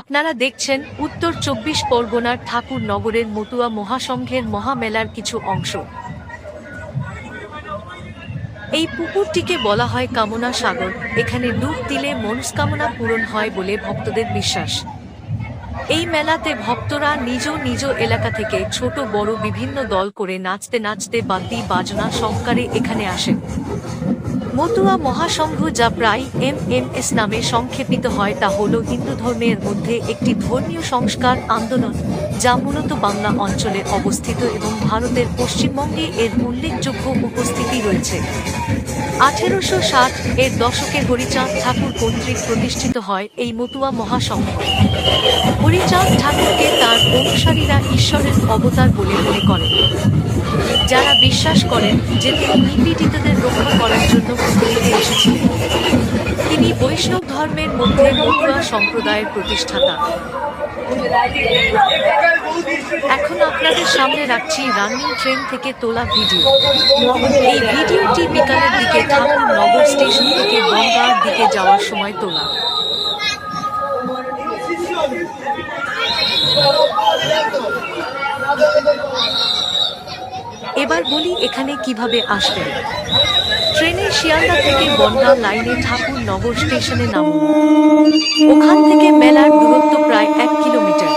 আপনারা দেখছেন উত্তর চব্বিশ পরগনার ঠাকুর নগরের মতুয়া মহাসংঘের মহামেলার কিছু অংশ। এই পুকুরটিকে বলা হয় কামনা সাগর। এখানে ডুব দিলে মনস্কামনা পূরণ হয় বলে ভক্তদের বিশ্বাস। এই মেলাতে ভক্তরা নিজ নিজ এলাকা থেকে ছোট, বড়, বিভিন্ন দল করে নাচতে নাচতে বাদ্যি, বাজনা সংকারে এখানে আসেন। মতুয়া মহাসংঘ যা প্রায় এম এম এস নামে সংক্ষেপিত হয় তা হল হিন্দু ধর্মের মধ্যে একটি ধর্মীয় সংস্কার আন্দোলন, যা মূলত বাংলা অঞ্চলে অবস্থিত এবং ভারতের পশ্চিমবঙ্গে এর উল্লেখযোগ্য উপস্থিতি রয়েছে। আঠেরোশো ষাট এর দশকে হরিচাঁদ ঠাকুর কর্তৃক প্রতিষ্ঠিত হয় এই মতুয়া মহাসংঘ। হরিচাঁদ ঠাকুরকে তার অনুসারীরা ঈশ্বরের অবতার বলে মনে করেন। যারা বিশ্বাস করেন যে তিনি নিপীড়িতদের রক্ষা করার জন্য পৃথিবীতে এসেছিলেন। তিনি বৈষ্ণব ধর্মের মধ্যে মতুয়া সম্প্রদায়ের প্রতিষ্ঠাতা। এখন আপনাদের সামনে রাখছি রানিং ট্রেন থেকে তোলা ভিডিও। এই ভিডিওটি বিকালের দিকে ঠাকুর নগর স্টেশন থেকে বনগাঁর দিকে যাওয়ার সময় তোলা। এবার বলি এখানে কীভাবে আসবেন। ট্রেনে শিয়ালদা থেকে বনগাঁ লাইনে ঠাকুর নগর স্টেশনে নামুন। ওখান থেকে মেলার দূরত্ব প্রায় এক কিলোমিটার।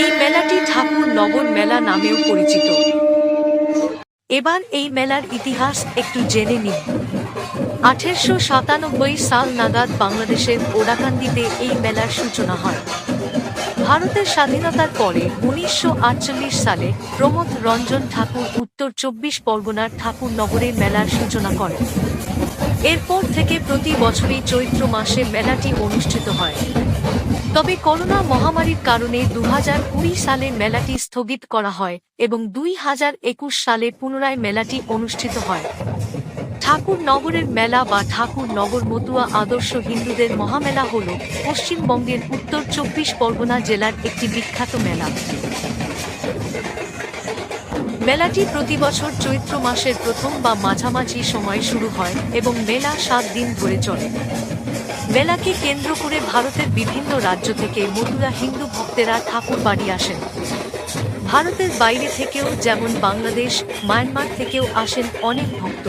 এই মেলাটি ঠাকুর নগর মেলা নামেও পরিচিত। এবার এই মেলার ইতিহাস একটু জেনে নিন। আঠেরোশো সাতানব্বই সাল নাগাদ বাংলাদেশের ওরাকান্দিতে এই মেলার সূচনা হয়। ভারতের স্বাধীনতার পরে উনিশশো আটচল্লিশ সালে প্রমোদ রঞ্জন ঠাকুর উত্তর চব্বিশ পরগনার ঠাকুর নগরে মেলার সূচনা করেন। এরপর থেকে প্রতি বছরই চৈত্র মাসে মেলাটি অনুষ্ঠিত হয়। তবে করোনা মহামারীর কারণে দু হাজার কুড়ি সালে মেলাটি স্থগিত করা হয় এবং দুই হাজার একুশ সালে পুনরায় মেলাটি অনুষ্ঠিত হয়। ঠাকুর নগরের মেলা বা ঠাকুর নগর মতুয়া আদর্শ হিন্দুদের মহামেলা হল পশ্চিমবঙ্গের উত্তর চব্বিশ পরগনা জেলার একটি বিখ্যাত মেলা। মেলাটি প্রতি বছর চৈত্র মাসের প্রথম বা মাঝামাঝি সময় শুরু হয় এবং মেলা সাত দিন ধরে চলে। মেলাকে কেন্দ্র করে ভারতের বিভিন্ন রাজ্য থেকে মতুয়া হিন্দু ভক্তেরা ঠাকুর বাড়ি আসেন। ভারতের বাইরে থেকেও যেমন বাংলাদেশ, মায়ানমার থেকেও আসেন অনেক ভক্ত।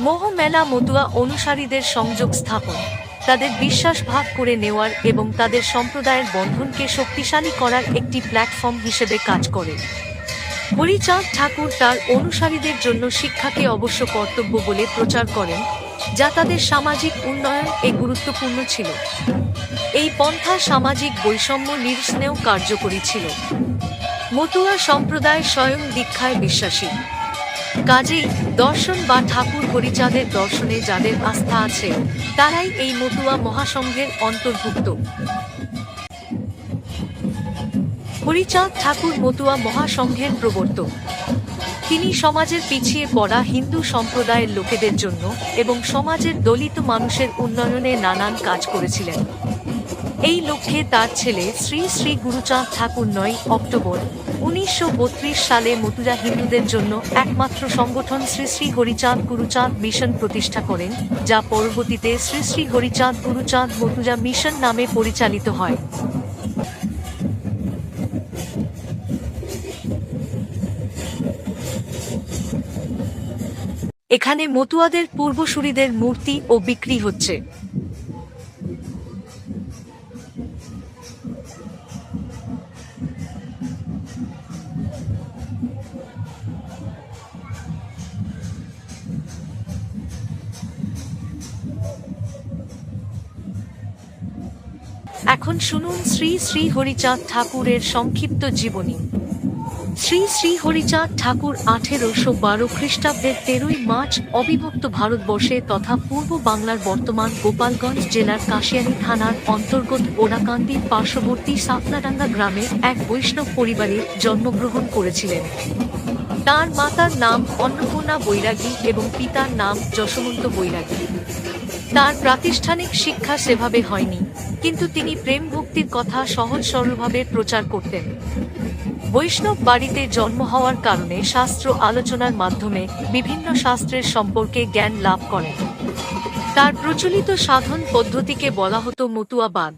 মোহ মেলা মতুয়া অনুসারীদের সংযোগ স্থাপন, তাদের বিশ্বাস ভাগ করে নেওয়ার এবং তাদের সম্প্রদায়ের বন্ধনকে শক্তিশালী করার একটি প্ল্যাটফর্ম হিসেবে কাজ করে। হরিচাঁদ ঠাকুর তার অনুসারীদের জন্য শিক্ষাকে অবশ্য কর্তব্য বলে প্রচার করেন, যা তাদের সামাজিক উন্নয়ন এ গুরুত্বপূর্ণ ছিল। এই পন্থা সামাজিক বৈষম্য নিরসনেও কার্যকরী ছিল। মতুয়া সম্প্রদায় স্বয়ং দীক্ষায় বিশ্বাসী। কাজেই দর্শন বা ঠাকুর হরিচাঁদের দর্শনে যাদের আস্থা আছে, তারাই এই মতুয়া মহাসংঘের অন্তর্ভুক্ত। হরিচাঁদ ঠাকুর মতুয়া মহাসংঘের প্রবর্তক। তিনি সমাজের পিছিয়ে পড়া হিন্দু সম্প্রদায়ের লোকেদের জন্য এবং সমাজের দলিত মানুষের উন্নয়নে নানান কাজ করেছিলেন। এই লক্ষ্যে তার ছেলে শ্রী শ্রী গুরুচাঁদ ঠাকুর নয়, অক্টোবর, উনিশশো বত্রিশ সালে মতুরা হিন্দুদের জন্য একমাত্র সংগঠন শ্রী শ্রী হরিচাঁদ গুরুচাঁদ মিশন প্রতিষ্ঠা করেন, যা পরবর্তীতে শ্রী শ্রী হরিচাঁদ গুরুচাঁদ মতুরা মিশন নামে পরিচালিত হয়। এখানে মতুয়াদের পূর্বসূরিদের মূর্তি ও বিক্রি হচ্ছে। এখন শুনুন শ্রী শ্রী হরিচাঁদ ঠাকুরের সংক্ষিপ্ত জীবনী। শ্রী শ্রী হরিচাঁদ ঠাকুর আঠেরোশো বারো খ্রিস্টাব্দের তেরোই মার্চ অবিভক্ত ভারতবর্ষে তথা পূর্ব বাংলার বর্তমান গোপালগঞ্জ জেলার কাশিয়ানী থানার অন্তর্গত ওরাকান্দির পার্শ্ববর্তী সাফনাডাঙ্গা গ্রামে এক বৈষ্ণব পরিবারে জন্মগ্রহণ করেছিলেন। তার মাতার নাম অন্নপূর্ণা বৈরাগী এবং পিতার নাম যশমন্ত বৈরাগী। তার প্রাতিষ্ঠানিক শিক্ষা সেভাবে হয়নি, কিন্তু তিনি প্রেম ভক্তির কথা সহজ সরলভাবে প্রচার করতেন। বৈষ্ণব বাড়িতে জন্ম হওয়ার কারণে শাস্ত্র আলোচনার মাধ্যমে বিভিন্ন শাস্ত্রের সম্পর্কে জ্ঞান লাভ করেন। তার প্রচলিত সাধন পদ্ধতিকে বলা হতো মতুয়াবাদ।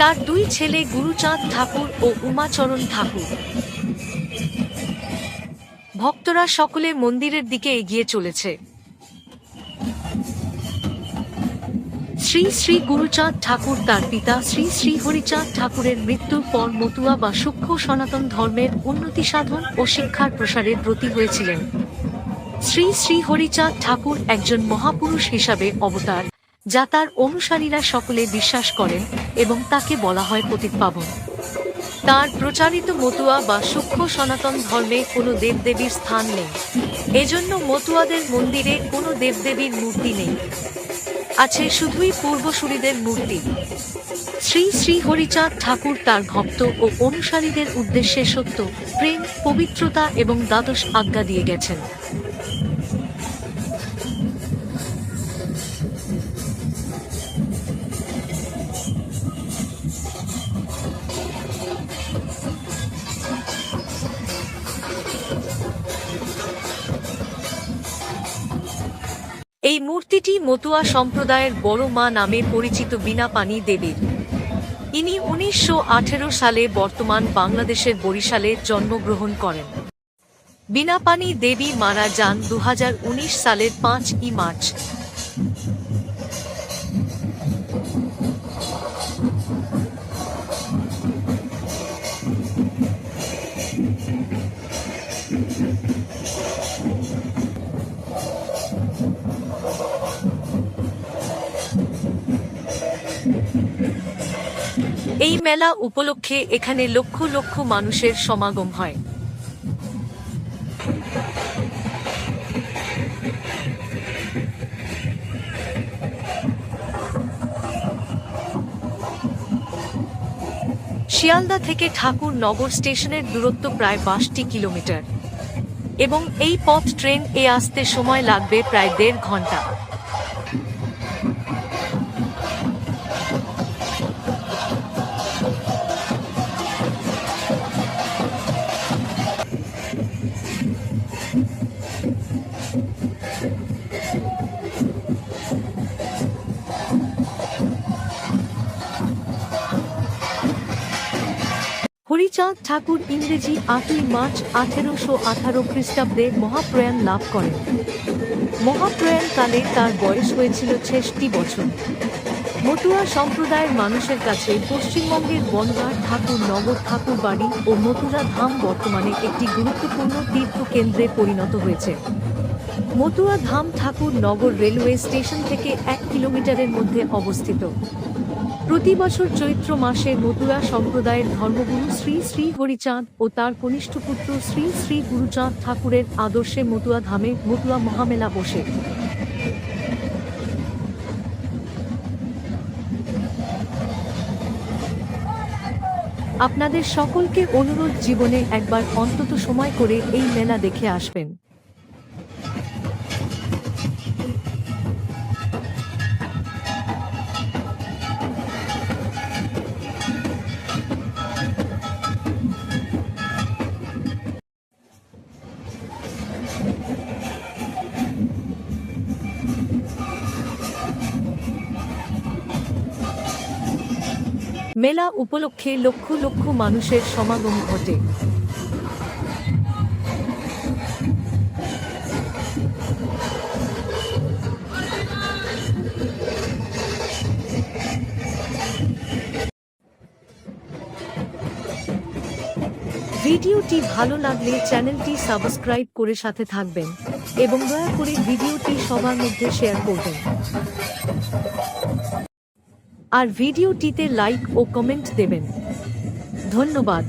তার দুই ছেলে গুরুচাঁদ ঠাকুর ও উমাচরণ ঠাকুর। ভক্তরা সকলে মন্দিরের দিকে এগিয়ে চলেছে। শ্রী শ্রী গুরুচাঁদ ঠাকুর তার পিতা, শ্রী শ্রী হরিচাঁদ ঠাকুরের মৃত্যুর পর মতুয়া বা সূক্ষ্ম সনাতন ধর্মের উন্নতি সাধন ও শিক্ষার প্রসারের ব্রতী হয়েছিলেন। শ্রী শ্রী হরিচাঁদ ঠাকুর একজন মহাপুরুষ হিসাবে অবতার, যা তার অনুসারীরা সকলে বিশ্বাস করেন এবং তাকে বলা হয় পতিতপাবন তার প্রচারিত মতুয়া বা সূক্ষ্ম সনাতন ধর্মে কোনো দেবদেবীর স্থান নেই। এজন্য মতুয়াদের মন্দিরে কোনো দেবদেবীর মূর্তি নেই। আছে শুধুই পূর্বসূরীদের মূর্তি। শ্রী শ্রী হরিচাঁদ ঠাকুর তার ভক্ত ও অনুসারীদের উদ্দেশ্যে সত্য, প্রেম, পবিত্রতা এবং দ্বাদশ আজ্ঞা দিয়ে গেছেন। এই মূর্তিটি মতুয়া সম্প্রদায়ের বড় মা নামে পরিচিত বিনা পানি দেবীর। ইনি উনিশশো আঠেরো সালে বর্তমান বাংলাদেশের বরিশালে জন্মগ্রহণ করেন। বিনাপানি দেবী মারা যান দু হাজার উনিশ সালের পাঁচই মার্চ। মেলা উপলক্ষে এখানে লক্ষ লক্ষ মানুষের সমাগম হয়। শিয়ালদা থেকে ঠাকুর নগর স্টেশনের দূরত্ব প্রায় বাষট্টি কিলোমিটার। এবং এই পথ ট্রেন এ আসতে সময় লাগবে প্রায় দেড় ঘণ্টা। হরিচাঁদ ঠাকুর ইংরেজি আটই মার্চ আঠেরোশো আঠারো খ্রিস্টাব্দে মহাপ্রয়াণ লাভ করেন। মহাপ্রয়াণকালে তার বয়স হয়েছিল ছেষট্টি বছর। মতুয়া সম্প্রদায়ের মানুষের কাছে পশ্চিমবঙ্গের বনগাঁ ঠাকুর নগর ঠাকুর বাড়ি ও মথুরা ধাম বর্তমানে একটি গুরুত্বপূর্ণ তীর্থ কেন্দ্রে পরিণত হয়েছে। Matua Dham Thakurnagar railway station থেকে এক কিলোমিটারের মধ্যে অবস্থিত। প্রতি বছর চৈত্র মাসে মতুয়া সম্প্রদায়ের ধর্মগুরু শ্রী শ্রী হরিচাঁদ ও তার কনিষ্ঠ পুত্র শ্রী শ্রী গুরুচাঁদ ঠাকুরের আদর্শে মতুয়া ধামে মতুয়া মহামেলা বসে। আপনাদের সকলকে অনুরোধ জীবনে একবার অন্তত সময় করে এই মেলা দেখে আসবেন। মেলা উপলক্ষে লক্ষ লক্ষ মানুষের সমাগম ঘটে। ভিডিওটি ভালো লাগলে চ্যানেলটি সাবস্ক্রাইব করে সাথে থাকবেন এবং দয়া করে ভিডিওটি সবার মধ্যে শেয়ার করবেন। আর ভিডিওটিতে লাইক ও কমেন্ট দেবেন। ধন্যবাদ।